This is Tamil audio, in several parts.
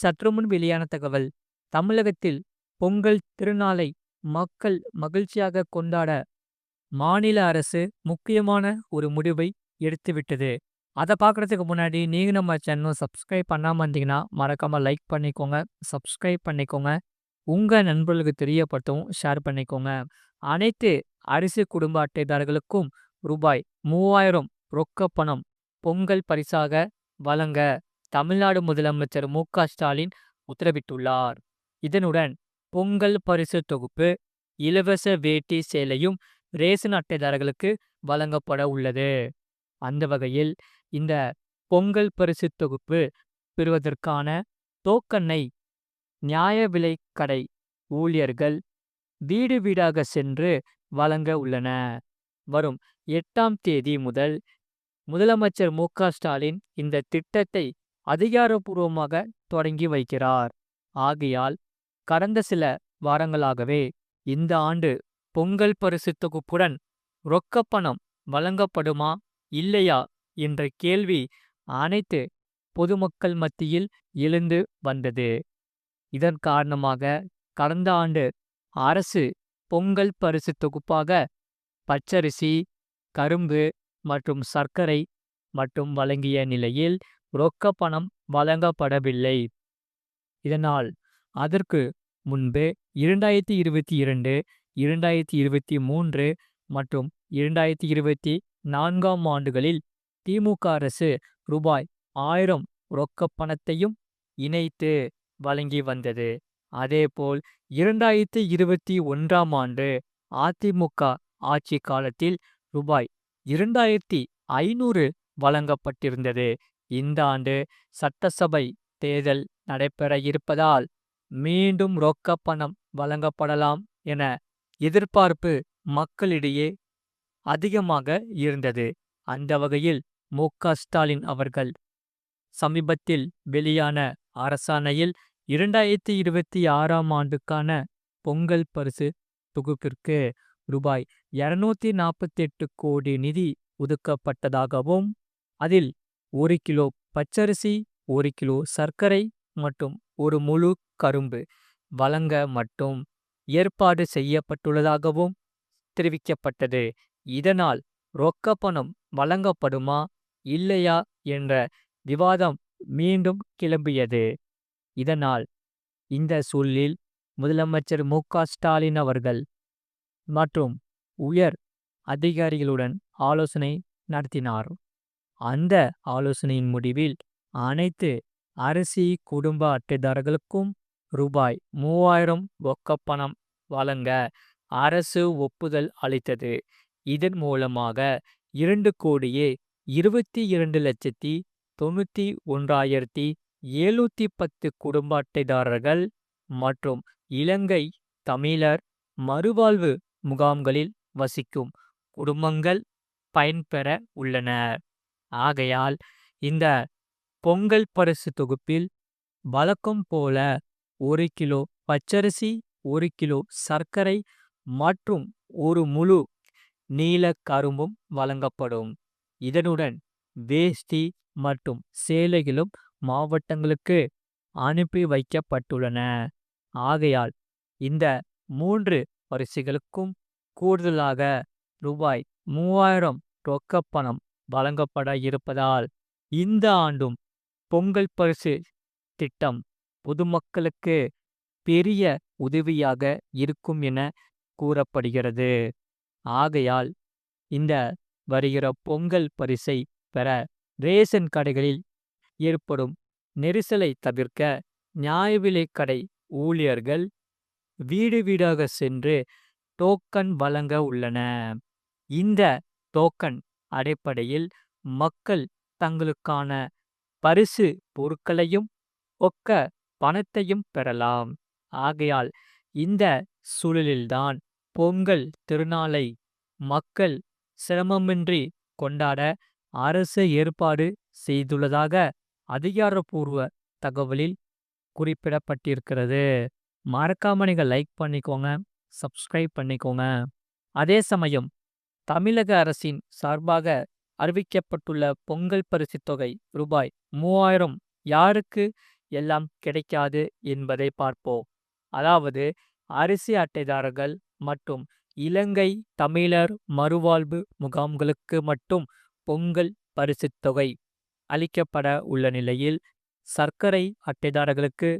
சற்றுமுன் வெளியான தகவல். தமிழகத்தில் பொங்கல் திருநாளை மக்கள் மகிழ்ச்சியாக கொண்டாட மாநில அரசு முக்கியமான ஒரு முடிவை எடுத்துவிட்டது. அதை பார்க்குறதுக்கு முன்னாடி நீங்கள் நம்ம சேனலும் சப்ஸ்கிரைப் பண்ணாமல் இருந்தீங்கன்னா மறக்காமல் லைக் பண்ணிக்கோங்க சப்ஸ்கிரைப் பண்ணிக்கோங்க. உங்கள் நண்பர்களுக்கு தெரியப்படுத்தவும் ஷேர் பண்ணிக்கோங்க. அனைத்து அரிசி குடும்ப அட்டைதாரர்களுக்கும் ரூபாய் மூவாயிரம் ரொக்க பணம் பொங்கல் பரிசாக வழங்க தமிழ்நாடு முதலமைச்சர் மு. ஸ்டாலின் உத்தரவிட்டுள்ளார். இதனுடன் பொங்கல் பரிசு தொகுப்பு இலவச வேட்டி சேலையும் ரேசன் அட்டைதாரர்களுக்கு வழங்கப்பட உள்ளது. அந்த வகையில் இந்த பொங்கல் பரிசு தொகுப்பு பெறுவதற்கான டோக்கனை நியாய விலைக் கடை ஊழியர்கள் வீடு வீடாக சென்று வழங்க உள்ளன. வரும் எட்டாம் தேதி முதல் முதலமைச்சர் மு. ஸ்டாலின் இந்த திட்டத்தை அதிகாரபூர்வமாக தொடங்கி வைக்கிறார். ஆகையால் கடந்த சில வாரங்களாகவே இந்த ஆண்டு பொங்கல் பரிசு தொகுப்புடன் ரொக்கப்பணம் வழங்கப்படுமா இல்லையா என்ற கேள்வி அனைத்து பொதுமக்கள் மத்தியில் எழுந்து வந்தது. இதன் காரணமாக கடந்த ஆண்டு அரசு பொங்கல் பரிசு தொகுப்பாக பச்சரிசி கரும்பு மற்றும் சர்க்கரை மற்றும் வழங்கிய நிலையில் ரொக்க பணம் வழங்கப்படவில்லை. இதனால் அதற்கு முன்பு இரண்டாயிரத்தி இருபத்தி இரண்டு இரண்டாயிரத்தி இருபத்தி மூன்று மற்றும் இரண்டாயிரத்தி இருபத்தி நான்காம் ஆண்டுகளில் திமுக அரசு ரூபாய் ஆயிரம் ரொக்க பணத்தையும் இணைத்து வழங்கி வந்தது. அதேபோல் இரண்டாயிரத்தி இருபத்தி ஒன்றாம் ஆண்டு அதிமுக ஆட்சி காலத்தில் ரூபாய் இரண்டாயிரத்தி ஐநூறு வழங்கப்பட்டிருந்தது. இந்த ஆண்டு சட்டசபை தேர்தல் நடைபெற இருப்பதால் மீண்டும் ரொக்க பணம் வழங்கப்படலாம் என எதிர்பார்ப்பு மக்களிடையே அதிகமாக இருந்தது. அந்த வகையில் மு. ஸ்டாலின் அவர்கள் சமீபத்தில் வெளியான அரசாணையில் இரண்டாயிரத்தி இருபத்தி ஆறாம் ஆண்டுக்கான பொங்கல் பரிசு தொகுப்பிற்கு ரூபாய் இருநூத்தி நாற்பத்தி எட்டு கோடி நிதி ஒதுக்கப்பட்டதாகவும் அதில் ஒரு கிலோ பச்சரிசி ஒரு கிலோ சர்க்கரை மற்றும் ஒரு முழு கரும்பு. வழங்க மட்டும் ஏற்பாடு செய்யப்பட்டுள்ளதாகவும் தெரிவிக்கப்பட்டது. இதனால் ரொக்க பணம் வழங்கப்படுமா இல்லையா என்ற விவாதம் மீண்டும் கிளம்பியது. இதனால் இந்த சூழலில் முதலமைச்சர் மு. க. ஸ்டாலின் அவர்கள் மற்றும் உயர் அதிகாரிகளுடன் ஆலோசனை நடத்தினார். அந்த ஆலோசனையின் முடிவில் அனைத்து அரிசி குடும்ப அட்டைதாரர்களுக்கும் ரூபாய் மூவாயிரம் ரொக்கப்பணம் வழங்க அரசு ஒப்புதல் அளித்தது. இதன் மூலமாக இரண்டு கோடியே இருபத்தி இரண்டு லட்சத்தி தொண்ணூற்றி ஒன்றாயிரத்தி எழுநூற்றி பத்து குடும்ப அட்டைதாரர்கள் மற்றும் இலங்கை தமிழர் மறுவாழ்வு முகாம்களில் வசிக்கும் குடும்பங்கள் பயன்பெற உள்ளன. ஆகையால் இந்த பொங்கல் பரிசு தொகுப்பில் வழக்கம் போல ஒரு கிலோ பச்சரிசி ஒரு கிலோ சர்க்கரை மற்றும் ஒரு முழு நீல கரும்பும் வழங்கப்படும். இதனுடன் வேஷ்டி மற்றும் சேலைகளும் மாவட்டங்களுக்கு அனுப்பி வைக்கப்பட்டுள்ளன. ஆகையால் இந்த மூன்று பரிசுகளுக்கும் கூடுதலாக ரூபாய் மூவாயிரம் ரொக்கப்பணம் வழங்கப்பட இருப்பதால் இந்த ஆண்டும் பொங்கல் பரிசு திட்டம் பொதுமக்களுக்கு பெரிய உதவியாக இருக்கும் என கூறப்படுகிறது. ஆகையால் இந்த வருகிற பொங்கல் பரிசை பெற ரேஷன் கடைகளில் ஏற்படும் நெரிசலை தவிர்க்க நியாய விலைக்கடை ஊழியர்கள் வீடு வீடாக சென்று டோக்கன் வழங்க உள்ளன. இந்த டோக்கன் அடிப்படையில் மக்கள் தங்களுக்கான பரிசு பொருட்களையும் ஒக்க பணத்தையும் பெறலாம். ஆகையால் இந்த சூழலில்தான் பொங்கல் திருநாளை மக்கள் சிரமமின்றி கொண்டாட அரசு ஏற்பாடு செய்துள்ளதாக அதிகாரப்பூர்வ தகவலில் குறிப்பிடப்பட்டிருக்கிறது. மறக்காம நீங்கள் லைக் பண்ணிக்கோங்க சப்ஸ்கிரைப் பண்ணிக்கோங்க. அதே சமயம் தமிழக அரசின் சார்பாக அறிவிக்கப்பட்டுள்ள பொங்கல் பரிசுத் தொகை ரூபாய் மூவாயிரம் யாருக்கு எல்லாம் கிடைக்காது என்பதை பார்ப்போம். அதாவது அரிசி அட்டைதாரர்கள் மற்றும் இலங்கை தமிழர் மறுவாழ்வு முகாம்களுக்கு மட்டும் பொங்கல் பரிசு தொகை அளிக்கப்பட உள்ள நிலையில், சர்க்கரை அட்டைதாரர்களுக்கு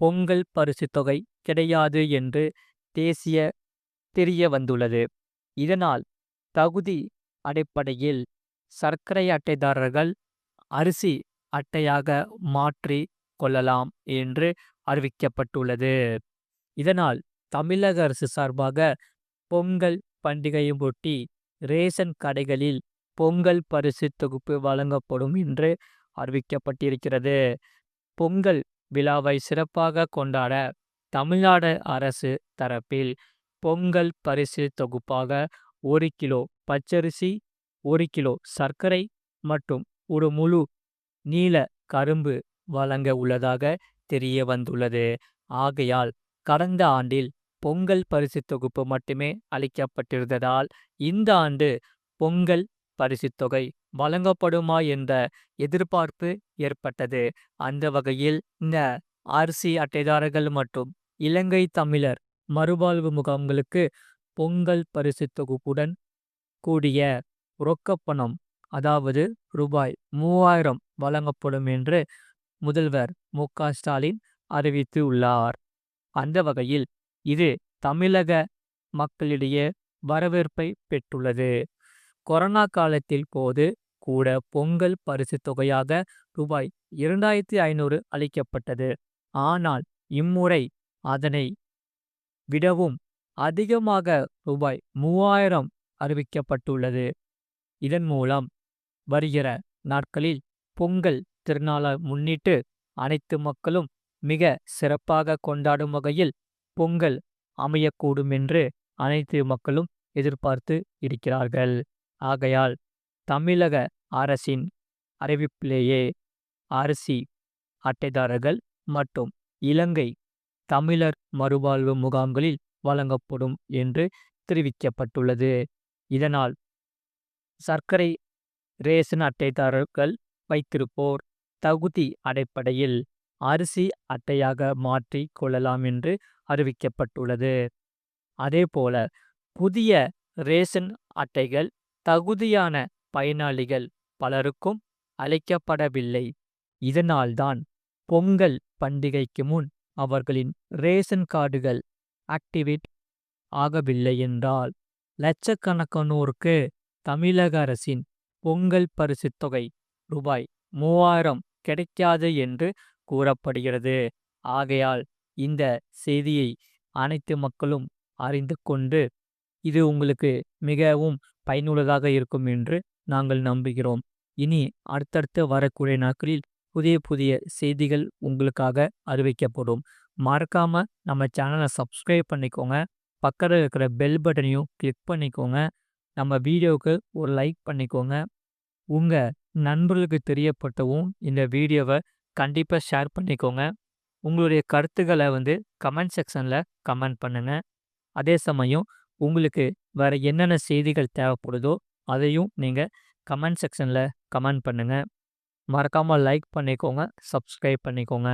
பொங்கல் பரிசு தொகை கிடையாது என்று தேசிய தெரிய வந்துள்ளது. இதனால் தகுதி அடிப்படையில் சர்க்கரை அட்டைதாரர்கள் அரிசி அட்டையாக மாற்றி கொள்ளலாம் என்று அறிவிக்கப்பட்டுள்ளது. இதனால் தமிழக அரசு சார்பாக பொங்கல் பண்டிகையையொட்டி ரேஷன் கடைகளில் பொங்கல் பரிசு தொகுப்பு வழங்கப்படும் என்று அறிவிக்கப்பட்டிருக்கிறது. பொங்கல் விழாவை சிறப்பாக கொண்டாட தமிழ்நாடு அரசு தரப்பில் பொங்கல் பரிசு தொகுப்பாக ஒரு கிலோ பச்சரிசி, ஒரு கிலோ சர்க்கரை மற்றும் ஒரு முழு நீல கரும்பு வழங்க உள்ளதாக தெரிய வந்துள்ளது. ஆகையால் கடந்த ஆண்டில் பொங்கல் பரிசு தொகுப்பு மட்டுமே அளிக்கப்பட்டிருந்ததால், இந்த ஆண்டு பொங்கல் பரிசுத் தொகை வழங்கப்படுமா என்ற எதிர்பார்ப்பு ஏற்பட்டது. அந்த வகையில் இந்த அரிசி அட்டைதாரர்கள் மற்றும் இலங்கை தமிழர் மறுவாழ்வு முகாம்களுக்கு பொங்கல் பரிசு தொகுப்புடன் கூடிய ரொக்கப்பணம் அதாவது ரூபாய் மூவாயிரம் வழங்கப்படும் என்று முதல்வர் மு. ஸ்டாலின் அறிவித்து உள்ளார். அந்த வகையில் இது தமிழக மக்களிடையே வரவேற்பை பெற்றுள்ளது. கொரோனா காலத்தில் போது கூட பொங்கல் பரிசு தொகையாக ரூபாய் இரண்டாயிரத்தி ஐநூறு அளிக்கப்பட்டது. ஆனால் இம்முறை அதனை விடவும் அதிகமாக ரூபாய் மூவாயிரம் அறிவிக்கப்பட்டுள்ளது. இதன் மூலம் வருகிற நாட்களில் பொங்கல் திருநாளை முன்னிட்டு அனைத்து மக்களும் மிக சிறப்பாக கொண்டாடும் வகையில் பொங்கல் அமையக்கூடும் என்று அனைத்து மக்களும் எதிர்பார்த்து இருக்கிறார்கள். ஆகையால் தமிழக அரசின் அறிவிப்பிலேயே அரிசி அட்டைதாரர்கள் மற்றும் இலங்கை தமிழர் மறுவாழ்வு முகாம்களில் வழங்கப்படும் என்று தெரிவிக்கப்பட்டுள்ளது. இதனால் சர்க்கரை ரேஷன் அட்டைதாரர்கள் வைத்திருப்போர் தகுதி அடிப்படையில் அரிசி அட்டையாக மாற்றிக் கொள்ளலாம் என்று அறிவிக்கப்பட்டுள்ளது. அதேபோல புதிய ரேஷன் அட்டைகள் தகுதியான பயனாளிகள் பலருக்கும் அளிக்கப்படவில்லை. இதனால்தான் பொங்கல் பண்டிகைக்கு முன் அவர்களின் ரேஷன் கார்டுகள் ஆக்டிவேட் ஆகவில்லை என்றால், லட்சக்கணக்கானோருக்கு தமிழக அரசின் பொங்கல் பரிசுத் தொகை ரூபாய் மூவாயிரம் கிடைக்காது என்று கூறப்படுகிறது. ஆகையால் இந்த செய்தியை அனைத்து மக்களும் அறிந்து கொண்டு, இது உங்களுக்கு மிகவும் பயனுள்ளதாக இருக்கும் என்று நாங்கள் நம்புகிறோம். இனி அடுத்தடுத்து வரக்கூடிய நாட்களில் புதிய புதிய செய்திகள் உங்களுக்காக அறிவிக்கப்படும். மறக்காமல் நம்ம சேனலை சப்ஸ்கிரைப் பண்ணிக்கோங்க. பக்கத்தில் இருக்கிற பெல் பட்டனையும் கிளிக் பண்ணிக்கோங்க. நம்ம வீடியோவுக்கு ஒரு லைக் பண்ணிக்கோங்க. உங்கள் நண்பர்களுக்கு தெரியப்பட்டவும் இந்த வீடியோவை கண்டிப்பாக ஷேர் பண்ணிக்கோங்க. உங்களுடைய கருத்துக்களை வந்து கமெண்ட் செக்ஷனில் கமெண்ட் பண்ணுங்க. அதே சமயம் உங்களுக்கு வேறு என்னென்ன செய்திகள் தேவைப்படுதோ அதையும் நீங்கள் கமெண்ட் செக்ஷனில் கமெண்ட் பண்ணுங்கள் மறக்காமல் லைக் பண்ணிக்கோங்க. சப்ஸ்கிரைப் பண்ணிக்கோங்க.